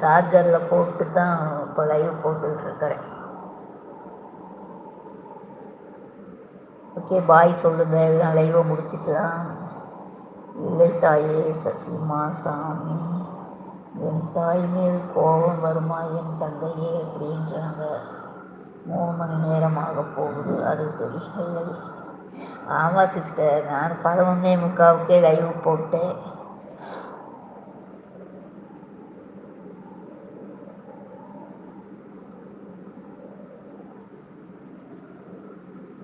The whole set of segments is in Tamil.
சார்ஜரில் போட்டு தான் இப்போ லைவ் போட்டுட்ருக்கிறேன் ஓகே பாய் சொல்லுங்கள் எல்லாம் லைவை முடிச்சுக்கலாம். இல்லை தாயே சசிமா சாமி. என் தாய் மேல் கோபம் வருமா? என் தங்கையே அப்படின்றாங்க. மூணு மணி நேரமாக போகுது. அது தெரியவில்லை. ஆமாம் சிஸ்டர் நான் பதினொன்னே முக்காவுக்கே லைவ் போட்டேன்.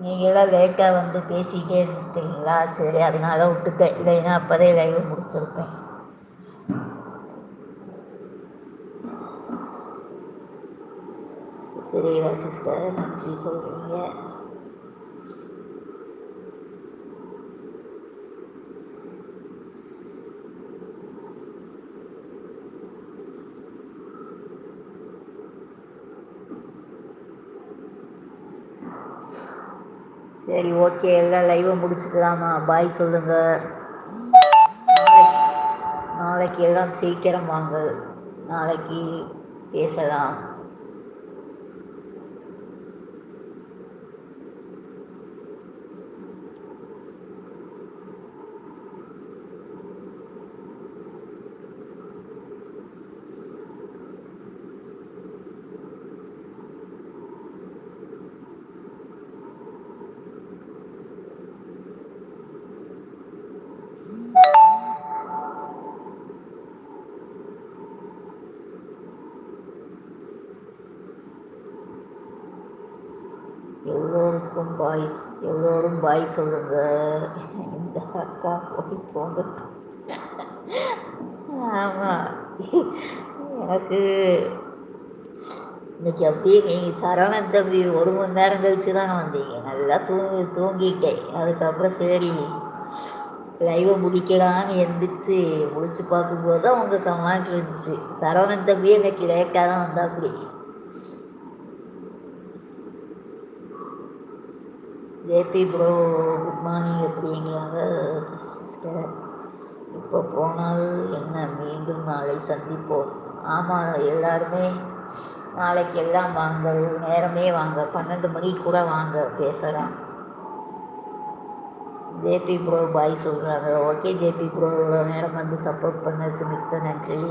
நீங்களாம் லேட்டாக வந்து பேசிக்கிட்டே இருந்தீங்களா சரி அதனால விட்டுட்டேன். இல்லைன்னா அப்போதே லைவ் முடிச்சிருப்பேன். சரிங்களா சிஸ்டர் நன்றி சொல்கிறீங்க சரி ஓகே எல்லாம் லைவை முடிச்சுக்கலாமா? பாய் சொல்லுங்கள் நாளைக்கு நாளைக்கு எல்லாம் சீக்கிரம் வாங்க. நாளைக்கு பேசலாம். எல்லோருக்கும் பாய் எல்லோரும் பாய் சொல்லுங்க. இந்த அக்கா போய் போங்க ஆமாம் எனக்கு இன்னைக்கு அப்படியே நீங்கள் சரவணன் தம்பி ஒரு மணி நேரம் கழிச்சு தானே வந்தீங்க. நல்லா தூங்கி தூங்கிட்டேன். அதுக்கப்புறம் சரி லைவை முடிக்கலான்னு எந்திரிச்சு முடிச்சு பார்க்கும்போது தான் உங்கள் கமாண்ட் இருந்துச்சு. சரவணன் தம்பியே இன்னைக்கு லேட்டாக தான் வந்தா ஜேபி ப்ரோ குட் மார்னிங் எப்படிங்கிறாங்க சிஸ்டர். இப்போ போனால் என்ன மீண்டும் நாளை சந்திப்போம். ஆமாம் எல்லாருமே நாளைக்கு எல்லாம் வாங்க நேரமே வாங்க பன்னெண்டு மணிக்கு கூட வாங்க பேசலாம். ஜேபி ப்ரோ பாய் சொல்கிறாங்க ஓகே ஜேபி ப்ரோ இவ்வளோ நேரம் வந்து சப்போர்ட் பண்ணதுக்கு மிக்க நன்றி.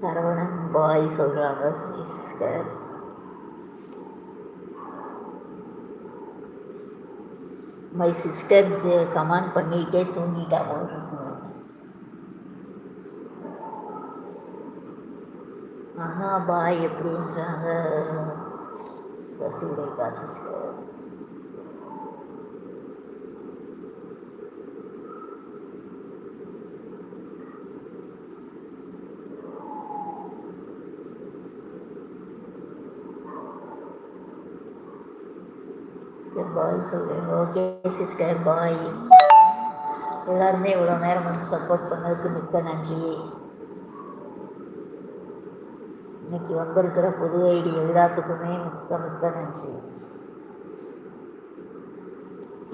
சரவணன் பாய் சொல்கிறாங்க சிஸ்டர். மை சிஸ்டர் கமாண்ட் பண்ணிகிட்டே தூங்கிட்டா போல இருக்கு. பாய் எப்படின்றாங்க சசிரேகா சிஸ்டர் பாய் சொல்லுங்க. ஓகே சிஸ்டர் பாய் எல்லாருமே இவ்வளோ நேரம் வந்து சப்போர்ட் பண்ணதுக்கு மிக்க நன்றி. இன்னைக்கு வந்திருக்கிற புது ஐடி எல்லாத்துக்குமே மிக்க மிக்க நன்றி.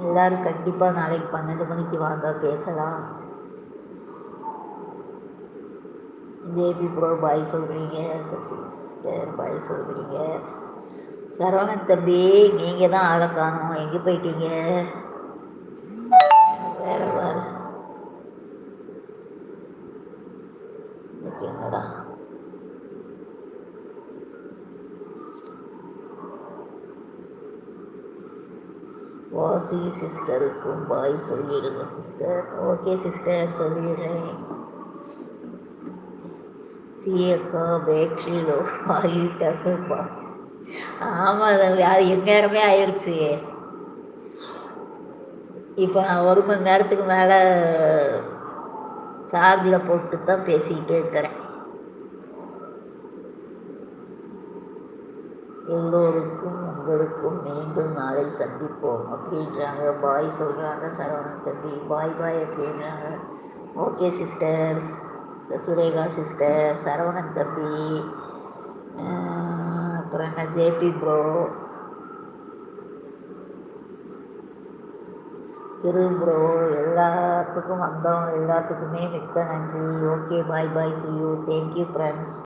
எல்லாரும் கண்டிப்பாக நாளைக்கு பன்னெண்டு மணிக்கு வாங்க பேசலாம். ஜேபி ப்ரோ பாய் சொல்கிறீங்க சிஸ்டர் பாய் சொல்கிறீங்க சரவணன் தம்பி நீங்கள் தான் ஆளை காணும். எங்கே போயிட்டீங்க? வேலை வாசி சிஸ்டருக்கும் பாய் சொல்லிடுங்க சிஸ்டர். ஓகே சிஸ்டர் சொல்லிடுறேன். சி சிஏக்கா பேட்ரியில் ஆகிட்டாங்க பாய். ஆமாம் அது எந்நேரமே ஆயிடுச்சு. இப்போ நான் ஒரு மணி நேரத்துக்கு மேலே சார்ஜில் போட்டு தான் பேசிக்கிட்டே இருக்கிறேன். எல்லோருக்கும் உங்களுக்கும் மீண்டும் நாளை சந்திப்போம் அப்படின்றாங்க. பாய் சொல்கிறாங்க சரவணன் தம்பி. பாய் பாய் அப்படின்றாங்க. Okay sisters. Surekha sister. Saravanan தம்பி. அனுப்புகிறாங்க அப்புறம் என்ன ஜேபி ப்ரோ திரு ப்ரோ எல்லாத்துக்கும் வந்தோம். எல்லாத்துக்குமே மிக்க நன்றி. Okay bye bye see you thank you friends